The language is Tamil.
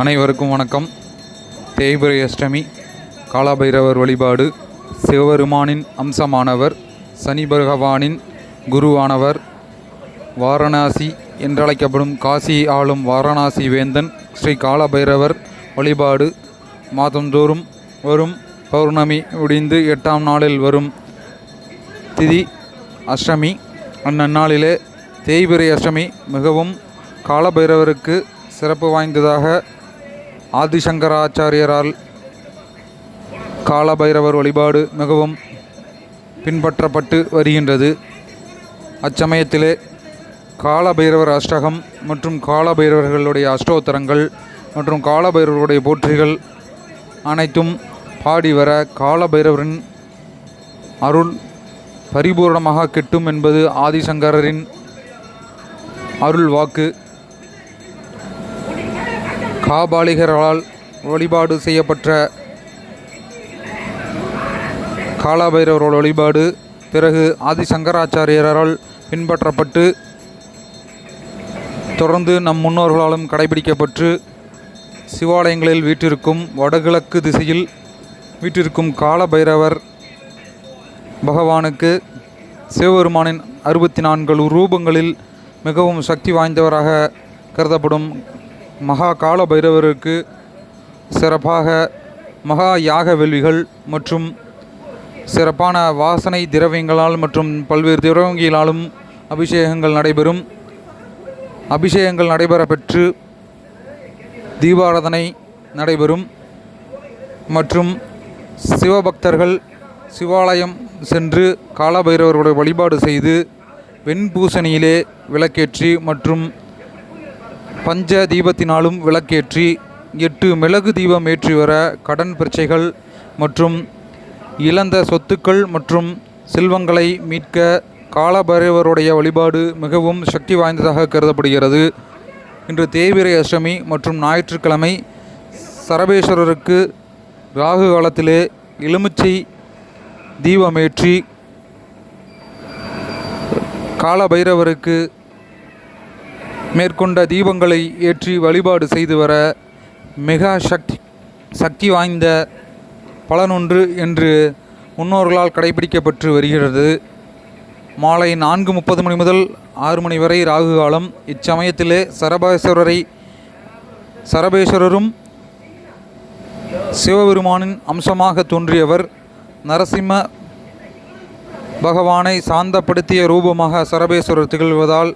அனைவருக்கும் வணக்கம். தேய்பிரை அஷ்டமி காலபைரவர் வழிபாடு சிவபெருமானின் அம்சமானவர் சனி பகவானின் குருவானவர் வாரணாசி என்றழைக்கப்படும் காசி ஆளும் வாரணாசி வேந்தன் ஸ்ரீ காலபைரவர் வழிபாடு மாதந்தோறும் வரும் பௌர்ணமி முடிந்து எட்டாம் நாளில் வரும் திதி அஷ்டமி. அந்நன்னாளிலே தேய்பிரை அஷ்டமி மிகவும் காலபைரவருக்கு சிறப்பு வாய்ந்ததாக ஆதிசங்கராச்சாரியரால் காலபைரவர் வழிபாடு மிகவும் பின்பற்றப்பட்டு வருகின்றது. அச்சமயத்திலே காலபைரவர் அஷ்டகம் மற்றும் காலபைரவர்களுடைய அஷ்டோத்தரங்கள் மற்றும் காலபைரவருடைய போற்றிகள் அனைத்தும் பாடி வர காலபைரவரின் அருள் பரிபூரணமாக கிட்டும் என்பது ஆதிசங்கரரின் அருள் வாக்கு காபாலிகர்களால் வழிபாடு செய்யப்பட்ட காலபைரவரோட வழிபாடு பிறகு ஆதிசங்கராச்சாரியரால் பின்பற்றப்பட்டு தொடர்ந்து நம் முன்னோர்களாலும் கடைபிடிக்கப்பட்டு சிவாலயங்களில் வீற்றிருக்கும் வடகிழக்கு திசையில் வீற்றிருக்கும் காலபைரவர் பகவானுக்கு சிவபெருமானின் அறுபத்தி நான்கு ரூபங்களில் மிகவும் சக்தி வாய்ந்தவராக கருதப்படும் மகா கால பைரவருக்கு சிறப்பாக மகா யாக வேள்விகள் மற்றும் சிறப்பான வாசனை திரவியங்களால் மற்றும் பல்வேறு திரவங்களாலும் அபிஷேகங்கள் நடைபெறும். அபிஷேகங்கள் நடைபெற பெற்று தீபாராதனை நடைபெறும். மற்றும் சிவபக்தர்கள் சிவாலயம் சென்று காலபைரவருடைய வழிபாடு செய்து வெண்பூசணியிலே விளக்கேற்றி மற்றும் பஞ்ச தீபத்தினாலும் விளக்கேற்றி எட்டு மிளகு தீபம் ஏற்றி வர கடன் பிரச்சைகள் மற்றும் இழந்த சொத்துக்கள் மற்றும் செல்வங்களை மீட்க காலபைரவருடைய வழிபாடு மிகவும் சக்தி வாய்ந்ததாக கருதப்படுகிறது. இன்று தேய்பிரை அஷ்டமி மற்றும் ஞாயிற்றுக்கிழமை சரபேஸ்வரருக்கு ராகு காலத்திலே எலுமிச்சை தீபமேற்றி காலபைரவருக்கு மேற்கொண்ட தீபங்களை ஏற்றி வழிபாடு செய்து வர மிக சக்தி சக்தி வாய்ந்த பலனொன்று என்று முன்னோர்களால் கடைபிடிக்கப்பட்டு வருகிறது. மாலை நான்கு முப்பது மணி முதல் ஆறு மணி வரை ராகு காலம். இச்சமயத்திலே சரபேஸ்வரரை சரபேஸ்வரரும் சிவபெருமானின் அம்சமாக தோன்றியவர். நரசிம்ம பகவானை சாந்தப்படுத்திய ரூபமாக சரபேஸ்வரர் திகழ்வதால்